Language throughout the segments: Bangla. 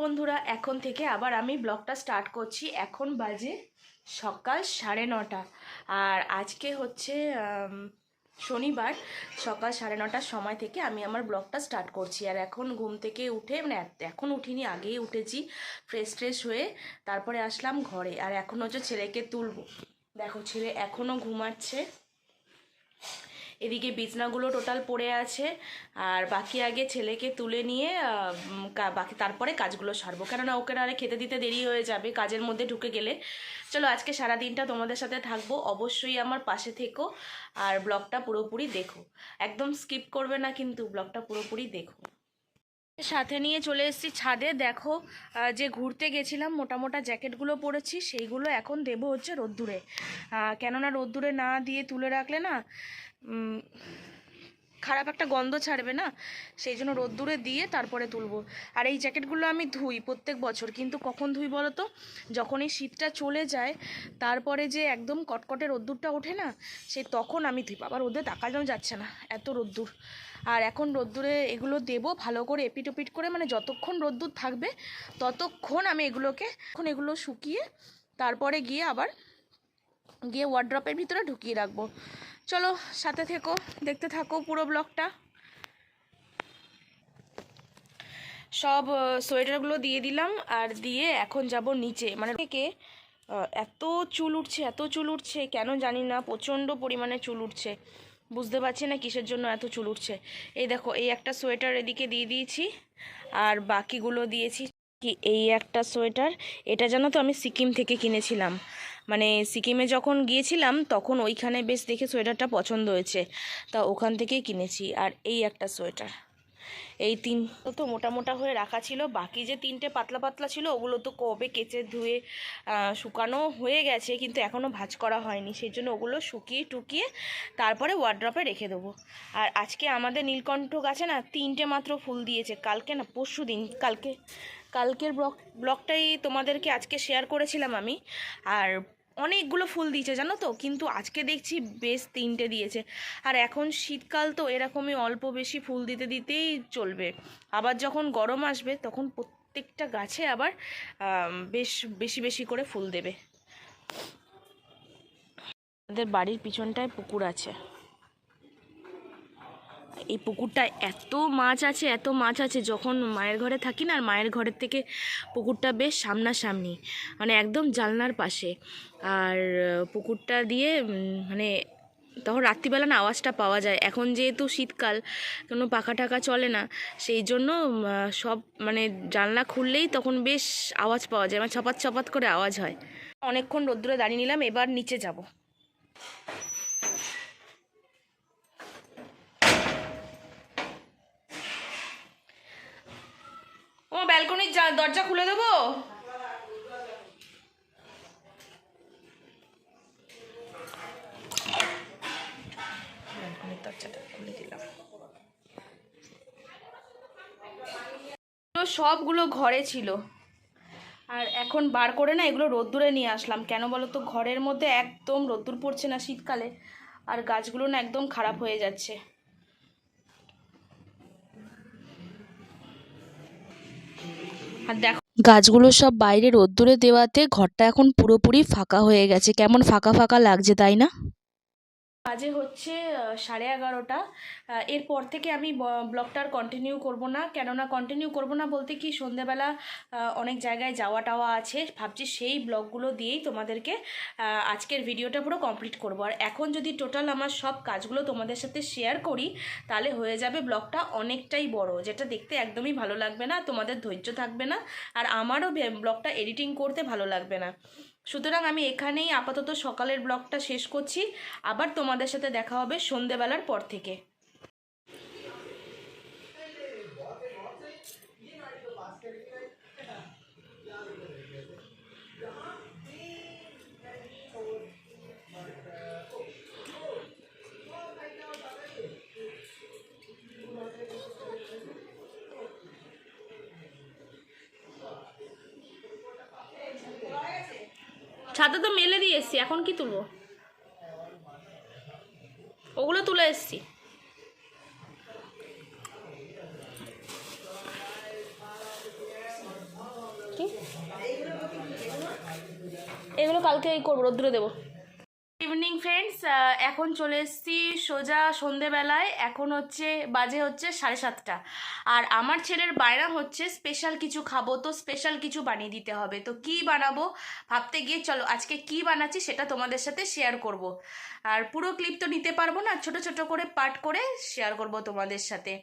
বন্ধুরা, এখন থেকে আবার আমি ব্লগটা স্টার্ট করছি। এখন বাজে সকাল সাড়ে নটা। আর আজকে হচ্ছে শনিবার। সকাল সাড়ে নটার সময় থেকে আমি আমার ব্লগটা স্টার্ট করছি। আর এখন ঘুম থেকে উঠে মানে এখন উঠিনি, আগেই উঠেছি ফ্রেশ ট্রেশ হয়ে তারপরে আসলাম ঘরে। আর এখন হচ্ছে ছেলেকে তুলবো। দেখো, ছেলে এখনও ঘুমাচ্ছে। এদিকে বিছনাগুলো টোটাল পড়ে আছে, আর বাকি আগে ছেলেকে তুলে নিয়ে বাকি তারপরে কাজগুলো সারবো। কেননা ওকে নাহলে খেতে দিতে দেরি হয়ে যাবে, কাজের মধ্যে ঢুকে গেলে। চলো, আজকে সারা দিনটা তোমাদের সাথে থাকব। অবশ্যই আমার পাশে থেকো, আর ব্লগটা পুরোপুরি দেখো। একদম স্কিপ করবে না কিন্তু ব্লগটা পুরোপুরি দেখো। সাথে নিয়ে চলে এসেছি ছাদে। দেখো যে ঘুরতে গেছিলাম, মোটা মোটা জ্যাকেটগুলো পরেছি, সেইগুলো এখন দেব হচ্ছে রোদ্দুরে। কেননা রোদ্দুরে না দিয়ে তুলে রাখলে না খারাপ একটা গন্ধ ছাড়বে না? সেই জন্য রোদ্দুরে দিয়ে তারপরে তুলবো। আর এই জ্যাকেটগুলো আমি ধুই প্রত্যেক বছর। কিন্তু কখন ধুই বলো তো? যখন এই শীতটা চলে যায়, তারপরে যে একদম কটকটে রোদ্দুরটা ওঠে না সেই তখন আমি ধুই। বাবা, রোদে তাকানো যাচ্ছে না। এত রোদ্দুর। আর এখন রোদ্দুরে এগুলো দেবো ভালো করে এপিট ওপিট করে মানে যতক্ষণ রোদ্দুর থাকবে, ততক্ষণ আমি এগুলোকে, এখন এগুলো শুকিয়ে, তারপরে গিয়ে আবার গিয়ে ওয়ার্ড্রপের ভিতরে ঢুকিয়ে রাখব। চলো সাথে থেকো, দেখতে থাকো পুরো ব্লগটা। সব সোয়েটারগুলো দিয়ে দিলাম আর দিয়ে এখন যাব নিচে। মানে থেকে এত চুল উঠছে, এত চুল উঠছে, কেন জানি না, প্রচণ্ড পরিমাণে চুল উঠছে। বুঝতে পারছি না কিসের জন্য এত চুল উঠছে। এই দেখো, এই একটা সোয়েটার এদিকে দিয়ে দিয়েছি, আর বাকিগুলো দিয়েছি। কি এই একটা সোয়েটার, এটা জানো তো আমি সিকিম থেকে কিনেছিলাম। মানে সিকিমে যখন গিয়েছিলাম, তখন ওইখানে বেশ দেখে সোয়েটারটা পছন্দ হয়েছে। তা ওখান থেকেই কিনেছি। আর এই একটা সোয়েটার। এই তিন তো মোটা মোটা হয়ে রাখা ছিল। বাকি যে তিনটে পাতলা পাতলা ছিল, ওগুলো তো কবে কেচে ধুয়ে শুকানো হয়ে গেছে, কিন্তু এখনও ভাঁজ করা হয়নি। সেই জন্য ওগুলো শুকিয়ে টুকিয়ে তারপরে ওয়ার্ড্রপে রেখে দেবো। আর আজকে আমাদের নীলকণ্ঠ গাছে না তিনটে মাত্র ফুল দিয়েছে। কালকে না পরশু দিন কালকে কালকের ব্লগ ব্লগটাই তোমাদেরকে আজকে শেয়ার করেছিলাম আমি। আর অনেকগুলো ফুল দিয়েছে, জানো তো? কিন্তু আজকে দেখছি বেশ তিনটে দিয়েছে। আর এখন শীতকাল তো এরকমই অল্প বেশি ফুল দিতে দিতেই চলবে। আবার যখন গরম আসবে, তখন প্রত্যেকটা গাছে আবার বেশ বেশি বেশি করে ফুল দেবে। আমাদের বাড়ির পিছনটায় পুকুর আছে। এই পুকুরটায় এত মাছ আছে, এত মাছ আছে, যখন মায়ের ঘরে থাকি না, আর মায়ের ঘরের থেকে পুকুরটা বেশ সামনাসামনি মানে একদম জানলার পাশে। আর পুকুরটা দিয়ে মানে তখন রাত্রিবেলা না আওয়াজটা পাওয়া যায়। এখন যেহেতু শীতকাল, কোনো পাখা টাকা চলে না, সেই জন্য সব মানে জানলা খুললেই তখন বেশ আওয়াজ পাওয়া যায় মানে ছপাত ছপাত করে আওয়াজ হয়। অনেকক্ষণ রোদ্দুরে দাঁড়িয়ে নিলাম, এবার নিচে যাব। ব্যালকনির দরজা খুলে দেবো? সবগুলো ঘরে ছিল। আর এখন বার করে না এগুলো রোদ্দুরে নিয়ে আসলাম। কেন বলো তো ঘরের মধ্যে একদম রোদ্দুর পড়ছে না শীতকালে। আর গাছগুলো না একদম খারাপ হয়ে যাচ্ছে। আর দেখো গাছগুলো সব বাইরে রোদ্দুরে দেওয়াতে ঘরটা এখন পুরোপুরি ফাঁকা হয়ে গেছে। কেমন ফাঁকা ফাঁকা লাগছে তাই না? বাজে হচ্ছে সাড়ে এগারোটা। এরপর থেকে আমি ব্লগটা আর কন্টিনিউ করব না। কেননা কন্টিনিউ করব না বলতে কি, সন্ধেবেলা অনেক জায়গায় যাওয়া টাওয়া আছে। ভাবছি সেই ব্লগগুলো দিয়েই তোমাদেরকে আজকের ভিডিওটা পুরো কমপ্লিট করব। আর এখন যদি টোটাল আমার সব কাজগুলো তোমাদের সাথে শেয়ার করি, তাহলে হয়ে যাবে ব্লগটা অনেকটাই বড়, যেটা দেখতে একদমই ভালো লাগবে না, তোমাদের ধৈর্য থাকবে না, আর আমারও ব্লগটা এডিটিং করতে ভালো লাগবে না। সুতরাং আমি এখানেই আপাতত সকালের ব্লগটা শেষ করছি। আবার তোমাদের সাথে দেখা হবে সন্ধেবেলার পর থেকে। ছাতা তো মেলে দিয়ে এসছি, এখন কি তুলবো? ওগুলো তুলে এসছি। এগুলো কালকে এই করব রোদ্রে দেবো। এখন চলে এসেছি সোজা সন্ধেবেলায়। এখন হচ্ছে, বাজে হচ্ছে সাড়ে সাতটা। আর আমার ছেলের বায়না হচ্ছে স্পেশাল কিছু খাব তো স্পেশাল কিছু বানিয়ে দিতে হবে। তো কি বানাবো ভাবতে গিয়ে, চলো আজকে কি বানাচ্ছি সেটা তোমাদের সাথে শেয়ার করব। আর পুরো ক্লিপ তো নিতে পারব না, ছোট ছোট করে পার্ট করে শেয়ার করব তোমাদের সাথে।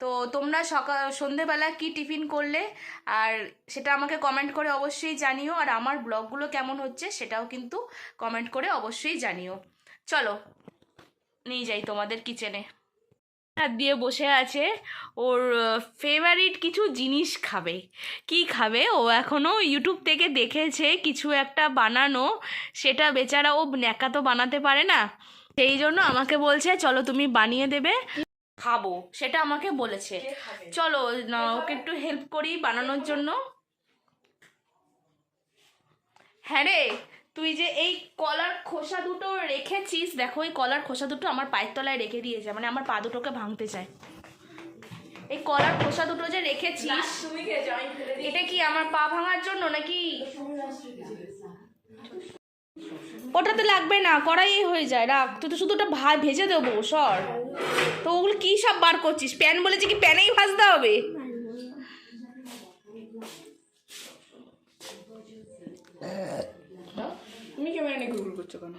তো তোমরা সকাল সন্ধেবেলা কি টিফিন করলে? আর সেটা আমাকে কমেন্ট করে অবশ্যই জানিও। আর আমার ব্লগগুলো কেমন হচ্ছে সেটাও কিন্তু কমেন্ট করে অবশ্যই জানিও। চলো নিয়ে যাই তোমাদের কিচেনে হাত দিয়ে বসে আছে ওর ফেভারিট কিছু জিনিস খাবে। কি খাবে? ও এখনও ইউটিউব থেকে দেখেছে কিছু একটা বানানো সেটা বেচারা ও ন্যাকা তো বানাতে পারে না। সেই জন্য আমাকে বলছে চলো তুমি বানিয়ে দেবে। খাব সেটা আমাকে বলেছে। চলো ওকে একটু হেল্প করি বানানোর জন্য। হ্যাঁ রে তুই যে এই কলার খোসা দুটো রেখেছিস দেখো এই কলার খোসা দুটো আমার পায়ের তলায় রেখে দিয়েছে মানে আমার পা দুটোকে ভাঙতে চায়। এই কলার খোসা দুটো যে রেখেছিস এটা কি আমার পা ভাঙার জন্য নাকি? ওটাতে লাগবে না কড়াই হয়ে যায় রাখ। তুই তো শুধু ওটা ভা ভেজে দেবো সর। তো ওগুলো কি সব বার করছিস? প্যান বলেছে কি প্যানেই ভাজতে হবে? তুমি গুগল করছ কেন?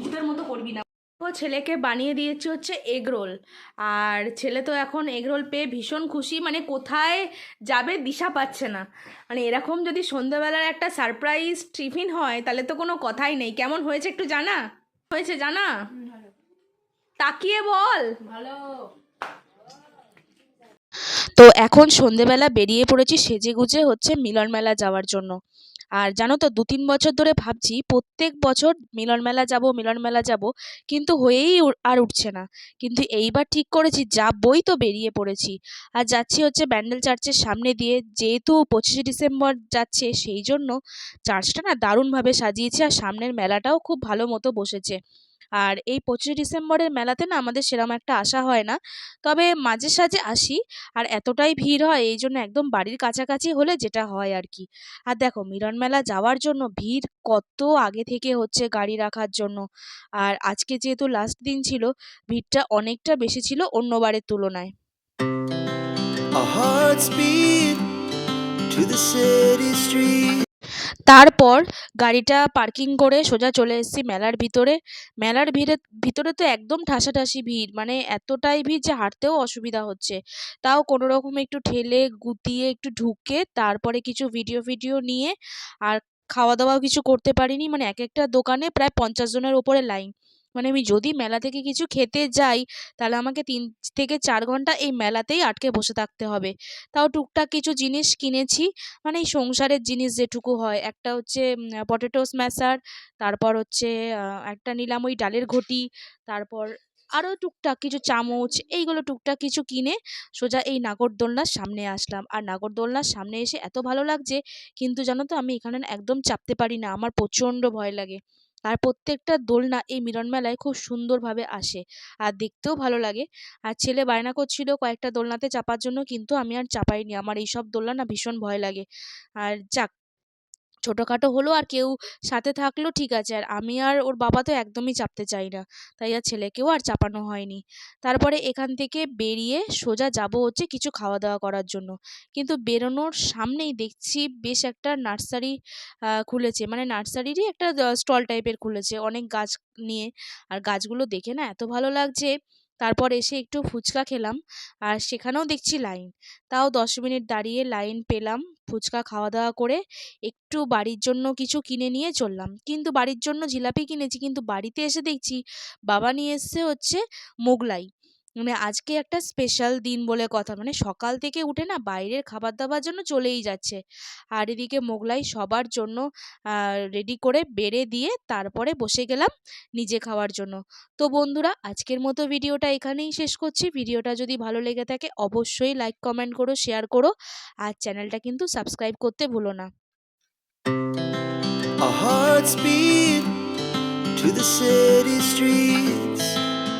ভূতের মতো করবি না। ও ছেলেকে বানিয়ে দিয়েছে হচ্ছে এগ রোল আর ছেলে তো এখন এগ রোল পেয়ে ভীষণ খুশি মানে কোথায় যাবে দিশা পাচ্ছে না। মানে এরকম যদি সন্ধ্যাবেলার একটা সারপ্রাইজ টিফিন হয় তাহলে তো কোনো কথাই নেই। কেমন হয়েছে একটু জানা? হয়েছে জানা? তাকিয়ে বল। ভালো। তো এখন সন্ধেবেলা বেরিয়ে পড়েছি সেজে গুজে হচ্ছে মিলন মেলা যাওয়ার জন্য। আর জানো তো দু তিন বছর ধরে ভাবছি প্রত্যেক বছর মিলন মেলা যাব, মিলন মেলা যাব, কিন্তু হয়েই আর উঠছে না। কিন্তু এইবার ঠিক করেছি যাবই তো বেরিয়ে পড়েছি। আর যাচ্ছি হচ্ছে ব্যান্ডেল চার্চের সামনে দিয়ে, যেহেতু পঁচিশে ডিসেম্বর যাচ্ছে সেই জন্য চার্চটা না দারুণভাবে সাজিয়েছে, আর সামনের মেলাটাও খুব ভালো মতো বসেছে। আর এই পঁচিশে ডিসেম্বরের মেলাতে না আমাদের সেরকম একটা আসা হয় না। তবে মাঝে সাঝে আসি আর এতটাই ভিড় হয় এই জন্য একদম বাড়ির কাছাকাছি হলে যেটা হয় আর কি। আর দেখো মিলন মেলা যাওয়ার জন্য ভিড় কত আগে থেকে হচ্ছে গাড়ি রাখার জন্য। আর আজকে যেহেতু লাস্ট দিন ছিল, ভিড়টা অনেকটা বেশি ছিল অন্যবারের তুলনায়। Our hearts beat to the city streets. তারপর গাড়িটা পার্কিং করে সোজা চলে এসেছি মেলার ভিতরে। মেলার ভিড়ে, ভিতরে তো একদম ঠাসাঠাসি ভিড় মানে এতটাই ভিড় যে হাঁটতেও অসুবিধা হচ্ছে। তাও কোনো রকম একটু ঠেলে গুতিয়ে একটু ঢুকে তারপরে কিছু ভিডিও ভিডিও নিয়ে আর খাওয়া দাওয়াও কিছু করতে পারিনি। মানে এক একটা দোকানে প্রায় পঞ্চাশ জনের ওপরে লাইন মানে আমি যদি মেলা থেকে কিছু খেতে যাই, তাহলে আমাকে তিন থেকে চার ঘণ্টা এই মেলাতেই আটকে বসে থাকতে হবে। তাও টুকটাক কিছু জিনিস কিনেছি মানে এই সংসারের জিনিস যেটুকু হয়। একটা হচ্ছে পটেটো স্ম্যাশার তারপর হচ্ছে একটা নিলাম ওই ডালের ঘটি, তারপর আরও টুকটাক কিছু চামচ, এইগুলো টুকটাক কিছু কিনে সোজা এই নাগরদোলনার সামনে আসলাম। আর নাগরদোলনার সামনে এসে এত ভালো লাগছে, কিন্তু জানো তো আমি এখানে একদম চাপতে পারি না, আমার প্রচণ্ড ভয় লাগে। আর প্রত্যেকটা দোলনা এই মিলন মেলায় খুব সুন্দরভাবে আসে। আর দেখতেও ভালো লাগে। আর ছেলে বায়না করছিল কয়েকটা দোলনাতে চাপার জন্য, কিন্তু আমি আর চাপাইনি। আমার এইসব দোলনা না ভীষণ ভয় লাগে। আর যাক ছোটোখাটো হলো আর কেউ সাথে থাকল ঠিক আছে। আর আমি আর ওর বাবা তো একদমই চাপতে চাই না। তাই আর ছেলেকেও আর চাপানো হয়নি। তারপরে এখান থেকে বেরিয়ে সোজা যাব হচ্ছে কিছু খাওয়া দাওয়া করার জন্য। কিন্তু বেরোনোর সামনেই দেখছি বেশ একটা নার্সারি খুলেছে। মানে নার্সারিরই একটা স্টল টাইপের খুলেছে অনেক গাছ নিয়ে। আর গাছগুলো দেখে না এত ভালো লাগছে। তারপর এসে একটু ফুচকা খেলাম। আর সেখানেও দেখছি লাইন। তাও দশ মিনিট দাঁড়িয়ে লাইন পেলাম। ফুচকা খাওয়া দাওয়া করে একটু বাড়ির জন্য কিছু কিনে নিয়ে চললাম। কিন্তু বাড়ির জন্য জিলাপি কিনেছি, কিন্তু বাড়িতে এসে দেখছি বাবা নিয়ে এসছে হচ্ছে মোগলাই। মানে আজকে একটা স্পেশাল দিন বলে কথা। মানে সকাল থেকে উঠে না বাইরের খাবার দাবার জন্য চলেই যাচ্ছে। আর এদিকে মোগলাই সবার জন্য রেডি করে বেড়ে দিয়ে তারপরে বসে গেলাম নিজে খাওয়ার জন্য। তো বন্ধুরা, আজকের মতো ভিডিওটা এখানেই শেষ করছি। ভিডিওটা যদি ভালো লেগে থাকে অবশ্যই লাইক কমেন্ট করো শেয়ার করো। আর চ্যানেলটা কিন্তু সাবস্ক্রাইব করতে ভুলো না। Our hearts beat to the city streets.